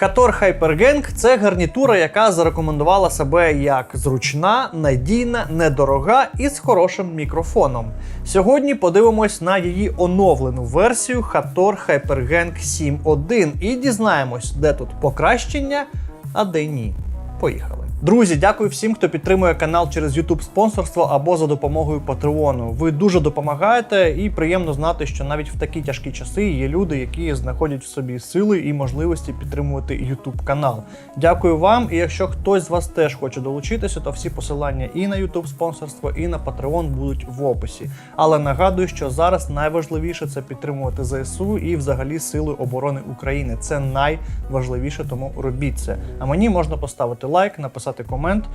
Hator HyperGang – це гарнітура, яка зарекомендувала себе як зручна, надійна, недорога і з хорошим мікрофоном. Сьогодні подивимось на її оновлену версію Hator HyperGang 7.1 і дізнаємось, де тут покращення, а де ні. Поїхали. Друзі, дякую всім, хто підтримує канал через YouTube спонсорство або за допомогою Патреону. Ви дуже допомагаєте, і приємно знати, що навіть в такі тяжкі часи є люди, які знаходять в собі сили і можливості підтримувати YouTube канал. Дякую вам. І якщо хтось з вас теж хоче долучитися, то всі посилання і на YouTube спонсорство, і на Patreon будуть в описі. Але нагадую, що зараз найважливіше це підтримувати ЗСУ і взагалі Сили оборони України. Це найважливіше, тому робіть це. А мені можна поставити лайк, написати комент.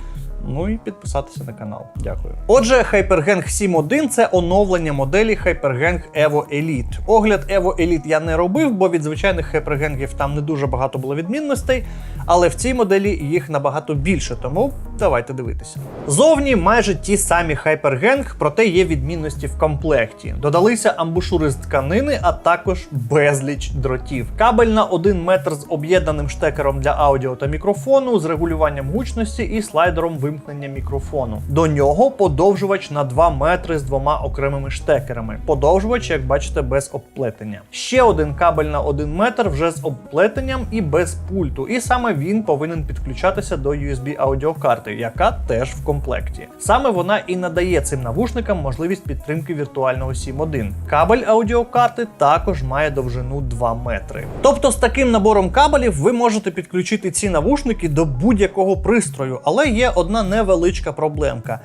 Ну і підписатися на канал. Дякую. Отже, HyperGang 7.1 це оновлення моделі HyperGang Evo Elite. Огляд Evo Elite я не робив, бо від звичайних HyperGangів там не дуже багато було відмінностей. Але в цій моделі їх набагато більше, тому давайте дивитися. Зовні майже ті самі HyperGang, проте є відмінності в комплекті. Додалися амбушури з тканини, а також безліч дротів. Кабель на 1 метр з об'єднаним штекером для аудіо та мікрофону, з регулюванням гучності і слайдером вимкнення мікрофону. До нього подовжувач на 2 метри з двома окремими штекерами. Подовжувач, як бачите, без обплетення. Ще один кабель на 1 метр вже з обплетенням і без пульту. І саме він повинен підключатися до USB аудіокарти, яка теж в комплекті. Саме вона і надає цим навушникам можливість підтримки віртуального 7.1. Кабель аудіокарти також має довжину 2 метри. Тобто з таким набором кабелів ви можете підключити ці навушники до будь-якого пристрою, але є одна невеличка проблемка.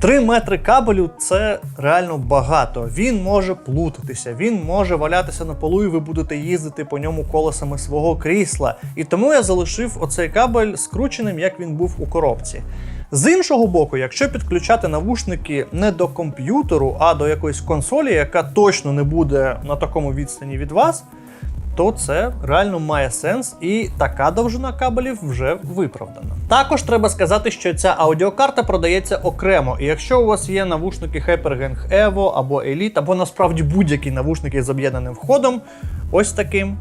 3 метри кабелю це реально багато. Він може плутатися, він може валятися на полу, і ви будете їздити по ньому колесами свого крісла. І тому я залишив оцей кабель скрученим, як він був у коробці. З іншого боку, якщо підключати навушники не до комп'ютеру, а до якоїсь консолі, яка точно не буде на такому відстані від вас, то це реально має сенс, і така довжина кабелів вже виправдана. Також треба сказати, що ця аудіокарта продається окремо. І якщо у вас є навушники HyperGang Evo або Elite, або насправді будь-які навушники з об'єднаним входом, ось таким.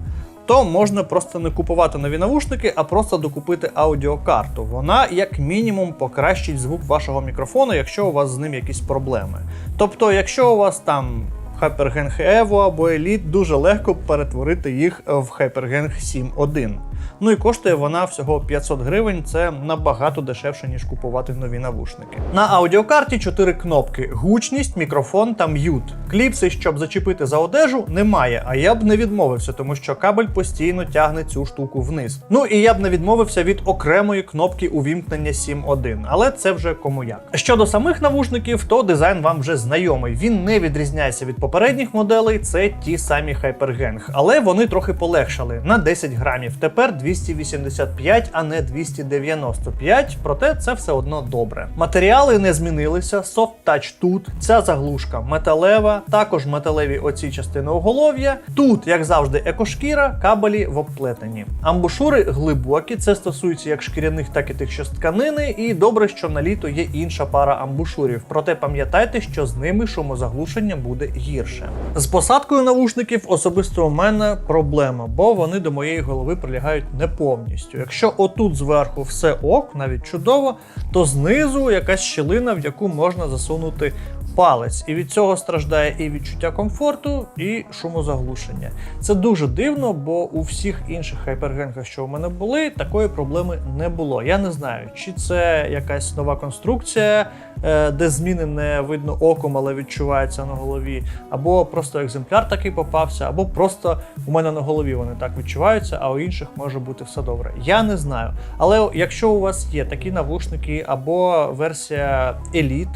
То можна просто не купувати нові навушники, а просто докупити аудіокарту. Вона, як мінімум, покращить звук вашого мікрофону, якщо у вас з ним якісь проблеми. Тобто, якщо у вас там HyperGang Evo або Elite, дуже легко перетворити їх в HyperGang 7.1. Ну і коштує вона всього 500 гривень, це набагато дешевше, ніж купувати нові навушники. На аудіокарті 4 кнопки: гучність, мікрофон та м'ют. Кліпси, щоб зачепити за одежу, немає, а я б не відмовився, тому що кабель постійно тягне цю штуку вниз. Ну і я б не відмовився від окремої кнопки увімкнення 7.1, але це вже кому як. Щодо самих навушників, то дизайн вам вже знайомий. Він не відрізняється від попередніх моделей, це ті самі HyperGang, але вони трохи полегшали на 10 грамів. Тепер 285, а не 295, проте це все одно добре. Матеріали не змінилися, Touch тут, ця заглушка металева, також металеві оці частини оголов'я. Тут, як завжди, екошкіра, кабелі в обплетенні. Амбушури глибокі, це стосується як шкіряних, так і тих, що з тканини. І добре, що на літо є інша пара амбушурів. Проте пам'ятайте, що з ними шумозаглушення буде гірше. З посадкою навушників особисто у мене проблема, бо вони до моєї голови прилягають не повністю. Якщо отут зверху все ок, навіть чудово, то знизу якась щілина, в яку можна засунути палець. І від цього страждає і відчуття комфорту, і шумозаглушення. Це дуже дивно, бо у всіх інших хайпергенгах, що у мене були, такої проблеми не було. Я не знаю, чи це якась нова конструкція, е, де зміни не видно оком, але відчувається на голові, або просто екземпляр такий попався, або просто у мене на голові вони так відчуваються, а у інших може бути все добре. Я не знаю. Але якщо у вас є такі навушники або версія Elite,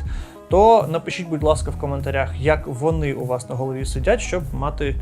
то напишіть, будь ласка, в коментарях, як вони у вас на голові сидять, щоб мати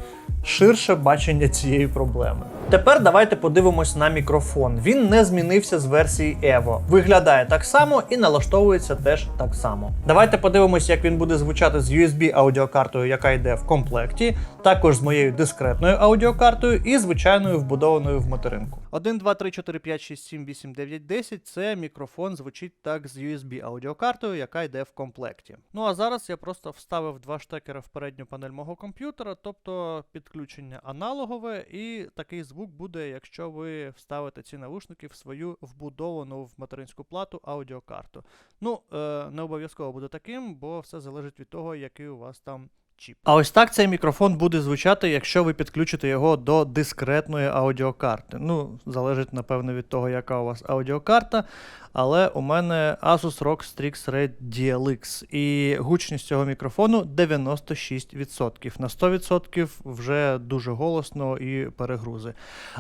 ширше бачення цієї проблеми. Тепер давайте подивимось на мікрофон. Він не змінився з версії Evo. Виглядає так само і налаштовується теж так само. Давайте подивимось, як він буде звучати з USB аудіокартою, яка йде в комплекті, також з моєю дискретною аудіокартою і звичайною вбудованою в материнку. 1, 2, 3, 4, 5, 6, 7, 8, 9, 10 це мікрофон звучить так з USB аудіокартою, яка йде в комплекті. Комплекті. Ну а зараз я просто вставив два штекера в передню панель мого комп'ютера, тобто підключення аналогове, і такий звук буде, якщо ви вставите ці навушники в свою вбудовану в материнську плату аудіокарту. Ну, е, не обов'язково буде таким, бо все залежить від того, який у вас там чіп. А ось так цей мікрофон буде звучати, якщо ви підключите його до дискретної аудіокарти. Ну, залежить, напевно, від того, яка у вас аудіокарта. Але у мене Asus ROG Strix Red DLX. І гучність цього мікрофону 96%. На 100% вже дуже голосно і перегрузи.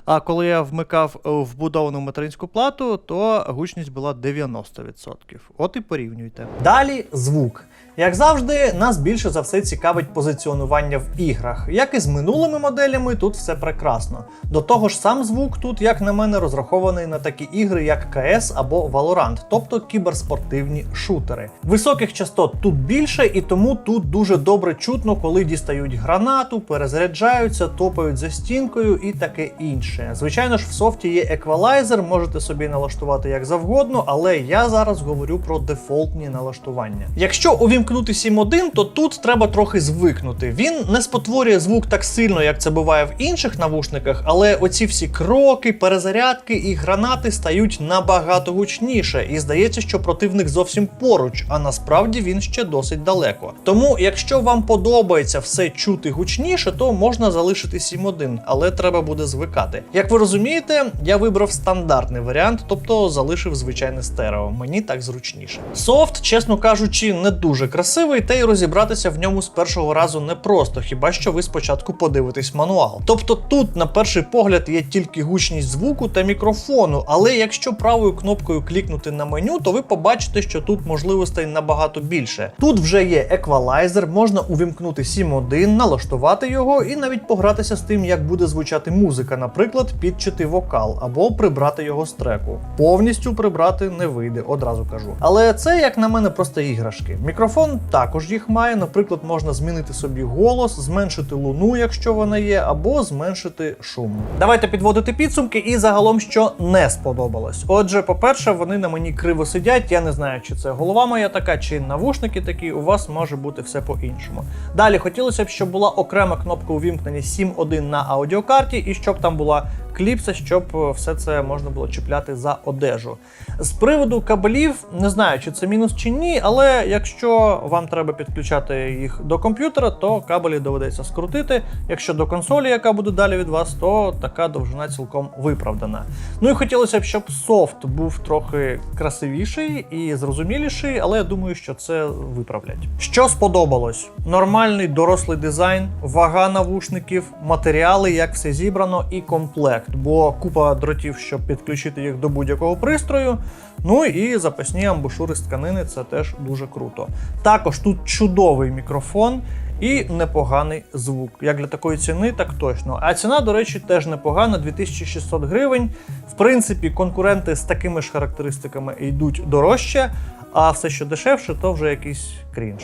А коли я вмикав вбудовану материнську плату, то гучність була 90%. От і порівнюйте. Далі звук. Як завжди, нас більше за все цікавить позиціонування в іграх. Як і з минулими моделями, тут все прекрасно. До того ж, сам звук тут, як на мене, розрахований на такі ігри, як CS або Valorant, тобто кіберспортивні шутери. Високих частот тут більше, і тому тут дуже добре чутно, коли дістають гранату, перезаряджаються, топають за стінкою і таке інше. Звичайно ж, в софті є еквалайзер, можете собі налаштувати як завгодно, але я зараз говорю про дефолтні налаштування. Якщо увімкнути 7.1, то тут треба трохи звикнути. Він не спотворює звук так сильно, як це буває в інших навушниках, але оці всі кроки, перезарядки і гранати стають набагато гучніше, і здається, що противник зовсім поруч, а насправді він ще досить далеко. Тому, якщо вам подобається все чути гучніше, то можна залишити 7.1, але треба буде звикати. Як ви розумієте, я вибрав стандартний варіант, тобто залишив звичайне стерео. Мені так зручніше. Софт, чесно кажучи, не дуже красивий, та й розібратися в ньому з першого разу непросто, хіба що ви спочатку подивитесь мануал. Тобто тут, на перший погляд, є тільки гучність звуку та мікрофону, але якщо правою кнопкою клікнути на меню, то ви побачите, що тут можливостей набагато більше. Тут вже є еквалайзер, можна увімкнути 7.1, налаштувати його і навіть погратися з тим, як буде звучати музика, наприклад, підчити вокал або прибрати його з треку. Повністю прибрати не вийде, одразу кажу. Але це, як на мене, просто іграшки. Мікрофон також їх має. Наприклад, можна змінити собі голос, зменшити луну, якщо вона є, або зменшити шум. Давайте підводити підсумки і загалом, що не сподобалось. Отже, по-перше, вони на мені криво сидять. Я не знаю, чи це голова моя така, чи навушники такі. У вас може бути все по-іншому. Далі хотілося б, щоб була окрема кнопка увімкнення 7.1 на аудіокарті, і щоб там була кліпса, щоб е, все це можна було чіпляти за одежу. З приводу кабелів, не знаю, чи це мінус чи ні, але якщо вам треба підключати їх до комп'ютера, то кабелі доведеться скрутити. Якщо до консолі, яка буде далі від вас, то така довжина цілком виправдана. Ну і хотілося б, щоб софт був трохи красивіший і зрозуміліший, але я думаю, що це виправлять. Що сподобалось? Нормальний дорослий дизайн, вага навушників, матеріали, як все зібрано, і комплект, бо купа дротів, щоб підключити їх до будь-якого пристрою. Ну і запасні амбушури з тканини це теж дуже круто. Також тут чудовий мікрофон. І непоганий звук. Як для такої ціни, так точно. А ціна, до речі, теж непогана 2600 гривень. В принципі, конкуренти з такими ж характеристиками йдуть дорожче, а все, що дешевше, то вже якийсь крінж.